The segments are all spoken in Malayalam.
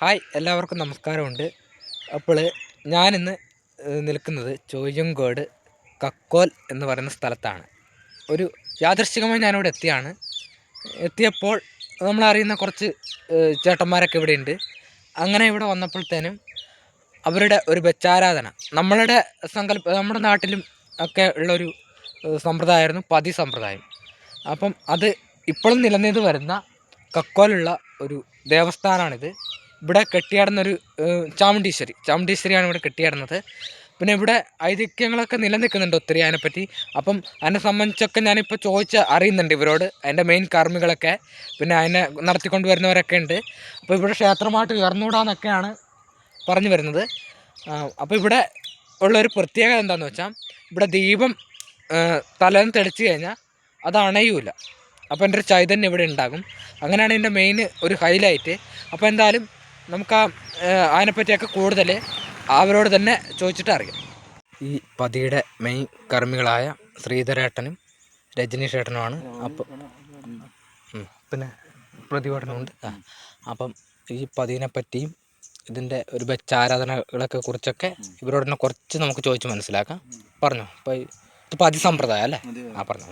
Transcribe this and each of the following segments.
ഹായ് എല്ലാവർക്കും നമസ്കാരമുണ്ട്. അപ്പോൾ ഞാനിന്ന് നിൽക്കുന്നത് ചോയ്യങ്കോട് കക്കോൽ എന്ന് പറയുന്ന സ്ഥലത്താണ്. ഒരു യാദൃശ്ചികമായി ഞാനിവിടെ എത്തിയാണ്. എത്തിയപ്പോൾ നമ്മളറിയുന്ന കുറച്ച് ചേട്ടന്മാരൊക്കെ ഇവിടെ ഉണ്ട്. അങ്ങനെ ഇവിടെ വന്നപ്പോഴത്തേനും അവരുടെ ഒരു ബച്ചാരാധന നമ്മളുടെ സങ്കല്പ നമ്മുടെ നാട്ടിലും ഒക്കെ ഉള്ളൊരു സമ്പ്രദായമായിരുന്നു പതി സമ്പ്രദായം. അപ്പം അത് ഇപ്പോഴും നിലനിന്ന് വരുന്ന കക്കോലുള്ള ഒരു ദേവസ്ഥാനമാണിത് ഇവിടെ കെട്ടിയാടുന്നൊരു ചാമുണ്ടീശ്വരി ചാമുണ്ടീശ്വരിയാണ് ഇവിടെ കെട്ടിയാടുന്നത്. പിന്നെ ഇവിടെ ഐതിഹ്യങ്ങളൊക്കെ നിലനിൽക്കുന്നുണ്ട് ഒത്തിരി അതിനെപ്പറ്റി. അപ്പം അതിനെ സംബന്ധിച്ചൊക്കെ ഞാനിപ്പോൾ ചോദിച്ച് അറിയുന്നുണ്ട് ഇവരോട്. അതിന്റെ മെയിൻ കർമ്മികളൊക്കെ. പിന്നെ അതിനെ നടത്തിക്കൊണ്ട് വരുന്നവരൊക്കെ ഉണ്ട്. അപ്പോൾ ഇവിടെ ക്ഷേത്രമായിട്ട് ഉയർന്നുകൂടാന്നൊക്കെയാണ് പറഞ്ഞു വരുന്നത്. അപ്പോൾ ഇവിടെ ഉള്ളൊരു പ്രത്യേകത എന്താണെന്ന് വെച്ചാൽ ഇവിടെ ദീപം തലേന്ന് തെളിച്ച് കഴിഞ്ഞാൽ അത് അണയൂല. അപ്പോൾ എന്റെ ഒരു ചൈതന്യം ഇവിടെ ഉണ്ടാകും. അങ്ങനെയാണ് എന്റെ മെയിൻ ഒരു ഹൈലൈറ്റ് അപ്പോൾ എന്തായാലും നമുക്ക് ആ അതിനെപ്പറ്റിയൊക്കെ കൂടുതൽ അവരോട് തന്നെ ചോദിച്ചിട്ട് അറിയാം. ഈ പതിയുടെ മെയിൻ കർമ്മികളായ ശ്രീധരേട്ടനും രജനീഷ് ഏട്ടനുമാണ് അപ്പം പിന്നെ പ്രതിഭടനമുണ്ട് ആ അപ്പം ഈ പതിനെ പറ്റിയും ഇതിന്റെ ഒരു ബച്ചാരാധനകളൊക്കെ കുറിച്ചൊക്കെ ഇവരോട് തന്നെ കുറച്ച് നമുക്ക് ചോദിച്ച് മനസ്സിലാക്കാം. പറഞ്ഞോ. അപ്പോൾ ഇത് പതി സമ്പ്രദായം അല്ലേ ആ പറഞ്ഞോ.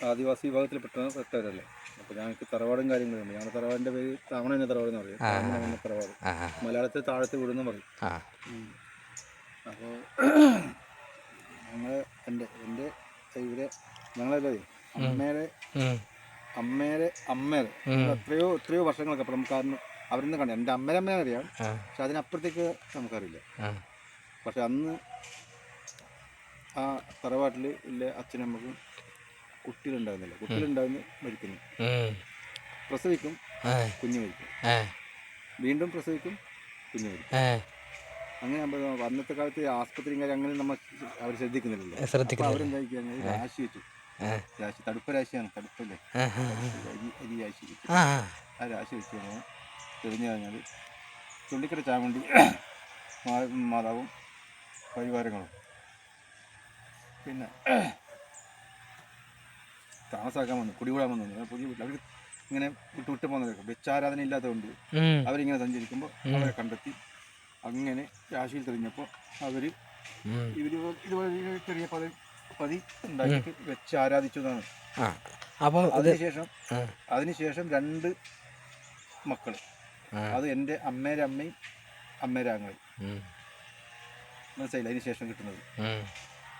ആദിവാസി വിഭാഗത്തിൽ പെട്ട പെട്ടവരല്ലേ? അപ്പോൾ ഞങ്ങൾക്ക് തറവാടും കാര്യങ്ങളും ഞങ്ങളുടെ തറവാടിന്റെ പേര് താമണ എന്ന തറവാട് എന്ന് പറയും. താമണ എന്ന തറവാട്. മലയാളത്തിൽ താഴത്തെ വീടെന്ന് പറയും. അപ്പോ അപ്പോൾ എന്റെ എന്റെ എന്റെ ഇവരെ ഞങ്ങളല്ലേ അമ്മേരെ ഉം. അമ്മേരെ അമ്മേരെ എത്രയോ എത്രയോ വർഷങ്ങൾക്ക് അപ്പൊ നമുക്ക് കാരണം അവരിന്ന് കണ്ടു. എന്റെ അമ്മേരെ അമ്മേനെ അറിയാം. പക്ഷെ അതിനപ്പുറത്തേക്ക് നമുക്കറിയില്ല. പക്ഷെ അന്ന് ആ തറവാട്ടിൽ ഇല്ല അച്ഛനമ്മക്കും കുട്ടികളുണ്ടാകുന്നില്ല കുട്ടികളുണ്ടാകുന്ന മരിക്കുന്നു. പ്രസവിക്കും കുഞ്ഞു മരിക്കും. വീണ്ടും പ്രസവിക്കും കുഞ്ഞു മരിക്കും. അങ്ങനെ അന്നത്തെ കാലത്ത് ആസ്പത്രിയും കാര്യം അങ്ങനെ നമ്മൾ അവർ ശ്രദ്ധിക്കുന്നില്ലല്ലോ. ശ്രദ്ധിക്കുന്നില്ല. അവരെന്താ രാശി വെച്ചു. രാശി തടുപ്പ് രാശിയാണ് തടുപ്പല്ലേ? അരി രാശി വെച്ചു. ആ രാശി വെച്ച് കഴിഞ്ഞാൽ തെളിഞ്ഞു കഴിഞ്ഞാൽ ചുള്ളിക്കര ചാമുണ്ടി മാതാവും പരിവാരങ്ങളും. പിന്നെ താമസാക്കാൻ വന്നു കുടികൂടാൻ വന്നു. പുതിയ വീട്ടിൽ അവർക്ക് ഇങ്ങനെ വിട്ടു വിട്ട് പോകുന്നവരൊക്കെ. വെച്ചാരാധന ഇല്ലാത്തതുകൊണ്ട്. അവരിങ്ങനെ സഞ്ചരിക്കുമ്പോൾ അവരെ കണ്ടെത്തി അങ്ങനെ രാശിയിൽ തെളിഞ്ഞപ്പോൾ അവർ ഇവർ ഇതുപോലെ ചെറിയ പതി പതി ഉണ്ടാക്കിയിട്ട് വെച്ച് ആരാധിച്ചു എന്നാണ് അപ്പം അതിനുശേഷം. അതിനുശേഷം രണ്ട് മക്കൾ അത് എന്റെ അമ്മേരെ അമ്മയും അമ്മേരെ ആങ്ങളയും ഉം. മനസ്സിലായില്ല? അതിനുശേഷം കിട്ടുന്നത്.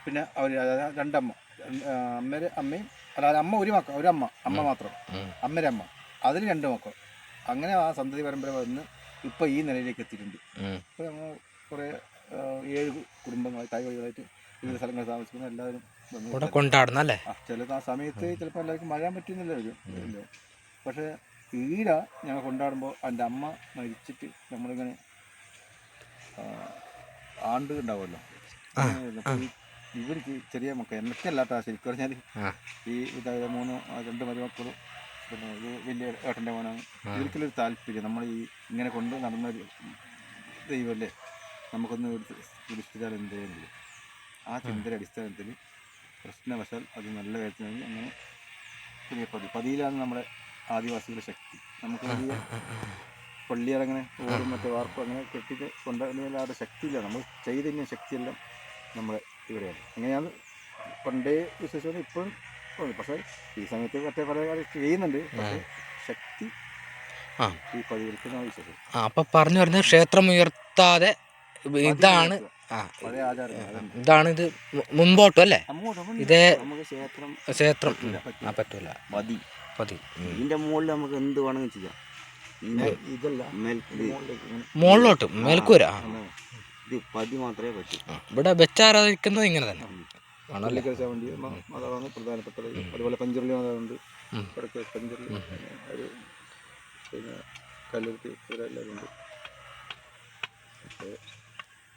പിന്നെ അവർ രണ്ടമ്മ. അമ്മേരെ അമ്മയും അല്ലാതെ അമ്മ ഒരു മക്ക ഒരമ്മ അമ്മ മാത്രം. അമ്മേരെ അമ്മ അതിൽ രണ്ട് മക്കൾ. അങ്ങനെ ആ സന്തതി പരമ്പര വന്ന് ഇപ്പൊ ഈ നിലയിലേക്ക് എത്തിയിട്ടുണ്ട്. ഉം. ഇപ്പോൾ നമ്മൾ കുറേ ഏഴ് കുടുംബങ്ങളായി തായ് വഴികളായിട്ട് വിവിധ സ്ഥലങ്ങളിൽ താമസിക്കുന്ന എല്ലാവരും ഇവിടെ കൊണ്ടാടുന്ന അല്ലേ? ആ ചില ആ സമയത്ത് ചിലപ്പോൾ എല്ലാവർക്കും മഴ പറ്റുന്നില്ല പക്ഷെ ഈട ഞങ്ങൾ കൊണ്ടാടുമ്പോൾ എന്റെ അമ്മ മരിച്ചിട്ട് നമ്മളിങ്ങനെ ആണ്ട് ഉണ്ടാവുമല്ലോ. ഇവർക്ക് ചെറിയ മക്കൾ എനിക്കല്ലാത്ത ശരിക്കും പറഞ്ഞാൽ ഈ ഇതായത് മൂന്ന് രണ്ട് മരുമക്കളും പിന്നെ ഇത് വലിയ ഏട്ടന്റെ മോനാണ്. ഇവർക്കുള്ളൊരു താല്പര്യം. നമ്മൾ ഈ ഇങ്ങനെ കൊണ്ട് നടന്നൊരു ദൈവമല്ലേ? നമുക്കൊന്ന് പിടിച്ചാൽ എന്തേ ആ ചിന്തയുടെ അടിസ്ഥാനത്തിൽ പ്രശ്നവശാൽ അത് നല്ല കാര്യത്തിനായി അങ്ങനെ ചെറിയ പതി പതിയിലാണ് നമ്മുടെ ആദിവാസികളുടെ ശക്തി. നമുക്ക് വലിയ പള്ളിയറങ്ങനെ ഓടും മറ്റേ വാർപ്പ് അങ്ങനെ കെട്ടിട്ട് കൊണ്ടുവരുന്നതിൽ ശക്തിയില്ല. നമ്മൾ ചൈതന്യ ശക്തിയെല്ലാം നമ്മുടെ ഇവിടെയാണ് അങ്ങനെയാണ് പണ്ടേ വിശ്വസിച്ചത്. ഇപ്പോഴും തോന്നി. പക്ഷേ ഈ സമയത്ത് മറ്റേ പല കാര്യം ചെയ്യുന്നുണ്ട്. പക്ഷേ ശക്തി ആ. ഈ പതിവിൽക്കുന്ന വിശ്വസം ആ അപ്പം പറഞ്ഞു വരുന്നത് ക്ഷേത്രം ഉയർത്താതെ ഇതാണ്. ആ ഇതാണ് ഇത് മുമ്പോട്ടും അല്ലേ? ഇതേ ക്ഷേത്രം ക്ഷേത്രം. ആ പറ്റൂല. മതി പതി. ഉം. ഇതിന്റെ മുകളിൽ നമുക്ക് എന്ത് വേണമെങ്കിലും ചെയ്യാം. ഇതല്ല മേൽ ഇത് മുകളിലേക്ക് മുകളിലോട്ടും. മേൽക്കൂര. ഇത് പതി മാത്രമേ പറ്റൂ. ഇവിടെ വെച്ചാരാധിക്കുന്നത് ഇങ്ങനെ തന്നെ. പ്രധാനപ്പെട്ടത്. അതുപോലെ പഞ്ചുരുളി മാതാവുണ്ട് ഉം. ഇടയ്ക്ക് പഞ്ചുരുളി ഒരു പിന്നെ കല്ലുരുത്തി ഇവരെല്ലാവരും ഉണ്ട്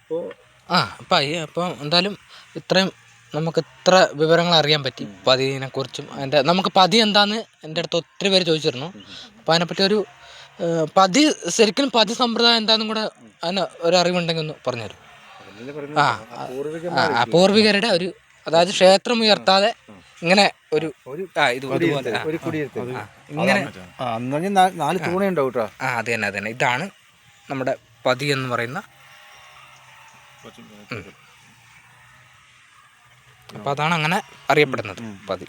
അപ്പോൾ ആ അപ്പം അപ്പം എന്തായാലും ഇത്രയും നമുക്ക് ഇത്ര വിവരങ്ങൾ അറിയാൻ പറ്റി പതിനെ കുറിച്ചും. അതിന്റെ നമുക്ക് പതി എന്താന്ന് എന്റെ അടുത്ത് ഒത്തിരി പേര് ചോദിച്ചിരുന്നു. അപ്പം അതിനെപ്പറ്റി ഒരു പതി ശരിക്കും പതി സമ്പ്രദായം എന്താണെന്നും കൂടെ അതിന് ഒരു അറിവുണ്ടെങ്കിൽ ഒന്ന് പറഞ്ഞുതരും. ആ ആ, പൂർവികന്മാർ പൂർവികരുടെ ഒരു അതായത് ക്ഷേത്രം ഉയർത്താതെ ഇങ്ങനെ ഒരു ആ ഇത് ഇങ്ങനെ നാല് തൂണയുണ്ടാവും കേട്ടോ ആ അത് തന്നെ അത് തന്നെ. ഇതാണ് നമ്മുടെ പതി എന്ന് പറയുന്ന അപ്പൊ അതാണ് അങ്ങനെ അറിയപ്പെടുന്നത് പതി.